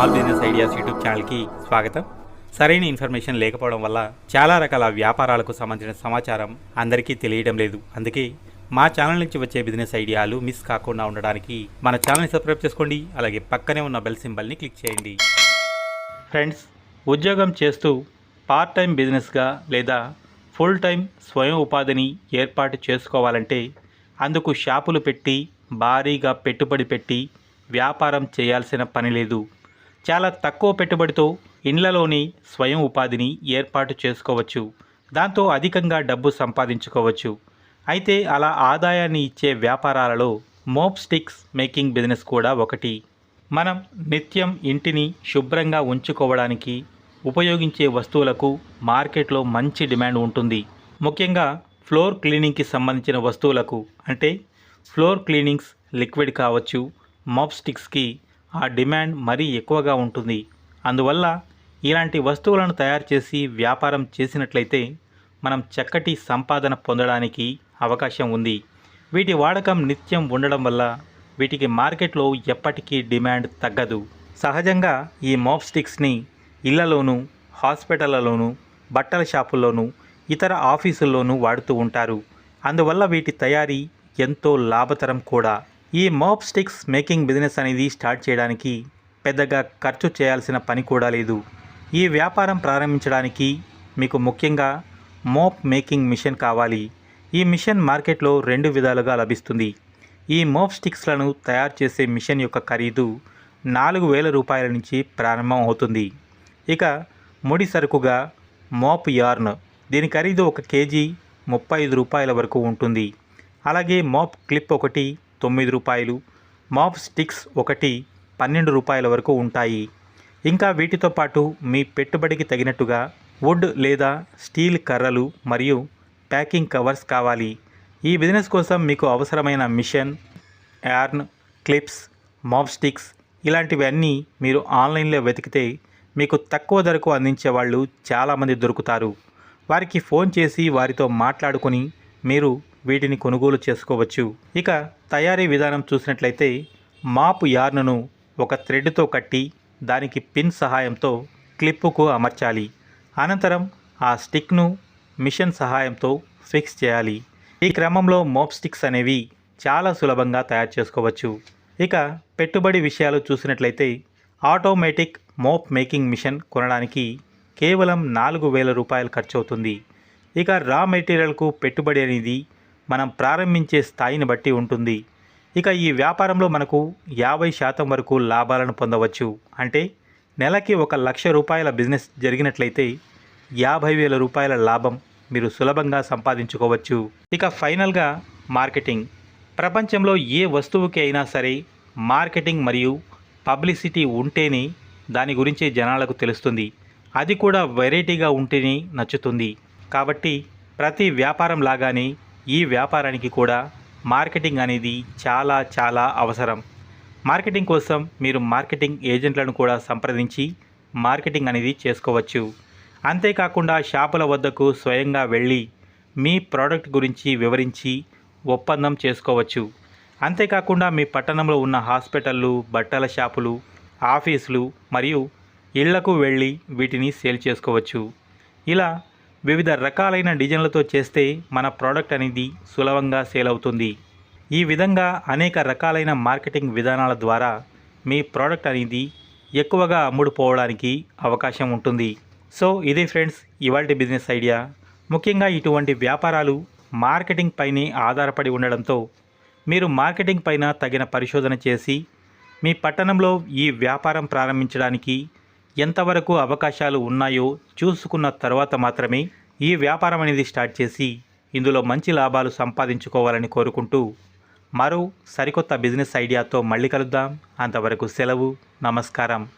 Small business ideas YouTube ఛానల్కి స్వాగతం. సరైన ఇన్ఫర్మేషన్ లేకపోవడం వల్ల చాలా రకాల వ్యాపారాలకు సంబంధించిన సమాచారం అందరికీ తెలియడం లేదు. అందుకే మా ఛానల్ నుంచి వచ్చే బిజినెస్ ఐడియాలు మిస్ కాకుండా ఉండడానికి మన ఛానల్ని సబ్స్క్రైబ్ చేసుకోండి. అలాగే పక్కనే ఉన్న బెల్ సింబల్ని క్లిక్ చేయండి. ఫ్రెండ్స్ ఉద్యోగం చేస్తూ పార్ట్ టైం బిజినెస్గా లేదా ఫుల్ టైం స్వయం ఉపాధిని ఏర్పాటు చేసుకోవాలంటే అందుకు షాపులు పెట్టి భారీగా పెట్టుబడి పెట్టి వ్యాపారం చేయాల్సిన పని లేదు. చాలా తక్కువ పెట్టుబడితో ఇండ్లలోని స్వయం ఉపాధిని ఏర్పాటు చేసుకోవచ్చు. దాంతో అధికంగా డబ్బు సంపాదించుకోవచ్చు. అయితే అలా ఆదాయాన్ని ఇచ్చే వ్యాపారాలలో మోప్ స్టిక్స్ మేకింగ్ బిజినెస్ కూడా ఒకటి. మనం నిత్యం ఇంటిని శుభ్రంగా ఉంచుకోవడానికి ఉపయోగించే వస్తువులకు మార్కెట్లో మంచి డిమాండ్ ఉంటుంది. ముఖ్యంగా ఫ్లోర్ క్లీనింగ్కి సంబంధించిన వస్తువులకు అంటే ఫ్లోర్ క్లీనింగ్స్ లిక్విడ్ కావచ్చు మాప్ స్టిక్స్కి ఆ డిమాండ్ మరీ ఎక్కువగా ఉంటుంది. అందువల్ల ఇలాంటి వస్తువులను తయారు చేసి వ్యాపారం చేసినట్లయితే మనం చక్కటి సంపాదన పొందడానికి అవకాశం ఉంది. వీటి వాడకం నిత్యం ఉండడం వల్ల వీటికి మార్కెట్లో ఎప్పటికీ డిమాండ్ తగ్గదు. సహజంగా ఈ మోప్ స్టిక్స్ని ఇళ్ళలోనూ హాస్పిటళ్ళలోనూ బట్టల షాపుల్లోనూ ఇతర ఆఫీసుల్లోనూ వాడుతూ ఉంటారు. అందువల్ల వీటి తయారీ ఎంతో లాభతరం కూడా. ఈ మోప్ స్టిక్స్ మేకింగ్ బిజినెస్ అనేది స్టార్ట్ చేయడానికి పెద్దగా ఖర్చు చేయాల్సిన పని కూడా లేదు. ఈ వ్యాపారం ప్రారంభించడానికి మీకు ముఖ్యంగా మోప్ మేకింగ్ మిషన్ కావాలి. ఈ మిషన్ మార్కెట్లో రెండు విధాలుగా లభిస్తుంది. ఈ మోప్ స్టిక్స్లను తయారు చేసే మిషన్ యొక్క ఖరీదు నాలుగు వేల రూపాయల నుంచి ప్రారంభం అవుతుంది. ఇక ముడి సరుకుగా మోప్ యార్న్ దీని ఖరీదు ఒక కేజీ ముప్పై ఐదు రూపాయల వరకు ఉంటుంది. అలాగే మోప్ క్లిప్ ఒకటి తొమ్మిది రూపాయలు మాప్ స్టిక్స్ ఒకటి పన్నెండు రూపాయల వరకు ఉంటాయి. ఇంకా వీటితో పాటు మీ పెట్టుబడికి తగినట్టుగా వుడ్ లేదా స్టీల్ కర్రలు మరియు ప్యాకింగ్ కవర్స్ కావాలి. ఈ బిజినెస్ కోసం మీకు అవసరమైన machine yarn clips mop sticks ఇలాంటివి అన్నీ మీరు ఆన్లైన్లో వెతికితే మీకు తక్కువ ధరకు అందించే వాళ్ళు చాలామంది దొరుకుతారు. వారికి ఫోన్ చేసి వారితో మాట్లాడుకొని మీరు వీటిని కొనుగోలు చేసుకోవచ్చు. ఇక తయారీ విధానం చూసినట్లయితే మాపు యార్నును ఒక థ్రెడ్తో కట్టి దానికి పిన్ సహాయంతో క్లిప్పుకు అమర్చాలి. అనంతరం ఆ స్టిక్ను మిషన్ సహాయంతో ఫిక్స్ చేయాలి. ఈ క్రమంలో మోప్ స్టిక్స్ అనేవి చాలా సులభంగా తయారు చేసుకోవచ్చు. ఇక పెట్టుబడి విషయాలు చూసినట్లయితే ఆటోమేటిక్ మోప్ మేకింగ్ మిషన్ కొనడానికి కేవలం నాలుగు వేల రూపాయలు ఖర్చు అవుతుంది ఇక రా మెటీరియల్కు పెట్టుబడి అనేది మనం ప్రారంభించే స్థాయిని బట్టి ఉంటుంది. ఇక ఈ వ్యాపారంలో మనకు యాభై శాతం వరకు లాభాలను పొందవచ్చు. అంటే నెలకి ఒక లక్ష రూపాయల బిజినెస్ జరిగినట్లయితే యాభై వేల రూపాయల లాభం మీరు సులభంగా సంపాదించుకోవచ్చు. ఇక ఫైనల్గా మార్కెటింగ్. ప్రపంచంలో ఏ వస్తువుకి అయినా సరే మార్కెటింగ్ మరియు పబ్లిసిటీ ఉంటేనే దాని గురించి జనాలకు తెలుస్తుంది. అది కూడా వెరైటీగా ఉంటేనే నచ్చుతుంది. కాబట్టి ప్రతి వ్యాపారం లాగానే ఈ వ్యాపారానికి కూడా మార్కెటింగ్ అనేది చాలా చాలా అవసరం. మార్కెటింగ్ కోసం మీరు మార్కెటింగ్ ఏజెంట్లను కూడా సంప్రదించి మార్కెటింగ్ అనేది చేసుకోవచ్చు. అంతేకాకుండా షాపుల వద్దకు స్వయంగా వెళ్ళి మీ ప్రోడక్ట్ గురించి వివరించి ఒప్పందం చేసుకోవచ్చు. అంతేకాకుండా మీ పట్టణంలో ఉన్న హాస్పిటళ్ళు బట్టల షాపులు ఆఫీసులు మరియు ఇళ్ళకు వెళ్ళి వీటిని సేల్ చేసుకోవచ్చు. ఇలా వివిధ రకాలైన డిజైన్లతో చేస్తే మన ప్రోడక్ట్ అనేది సులభంగా సేల్ అవుతుంది. ఈ విధంగా అనేక రకాలైన మార్కెటింగ్ విధానాల ద్వారా మీ ప్రోడక్ట్ అనేది ఎక్కువగా అమ్ముడుపోవడానికి అవకాశం ఉంటుంది. సో ఇదే ఫ్రెండ్స్ ఇవాళ బిజినెస్ ఐడియా. ముఖ్యంగా ఇటువంటి వ్యాపారాలు మార్కెటింగ్ పైనే ఆధారపడి ఉండడంతో మీరు మార్కెటింగ్ పైన తగిన పరిశోధన చేసి మీ పట్టణంలో ఈ వ్యాపారం ప్రారంభించడానికి ఎంతవరకు అవకాశాలు ఉన్నాయో చూసుకున్న తర్వాత మాత్రమే ఈ వ్యాపారం అనేది స్టార్ట్ చేసి ఇందులో మంచి లాభాలు సంపాదించుకోవాలని కోరుకుంటూ మరో సరికొత్త బిజినెస్ ఐడియాతో మళ్ళీ కలుద్దాం. అంతవరకు సెలవు నమస్కారం.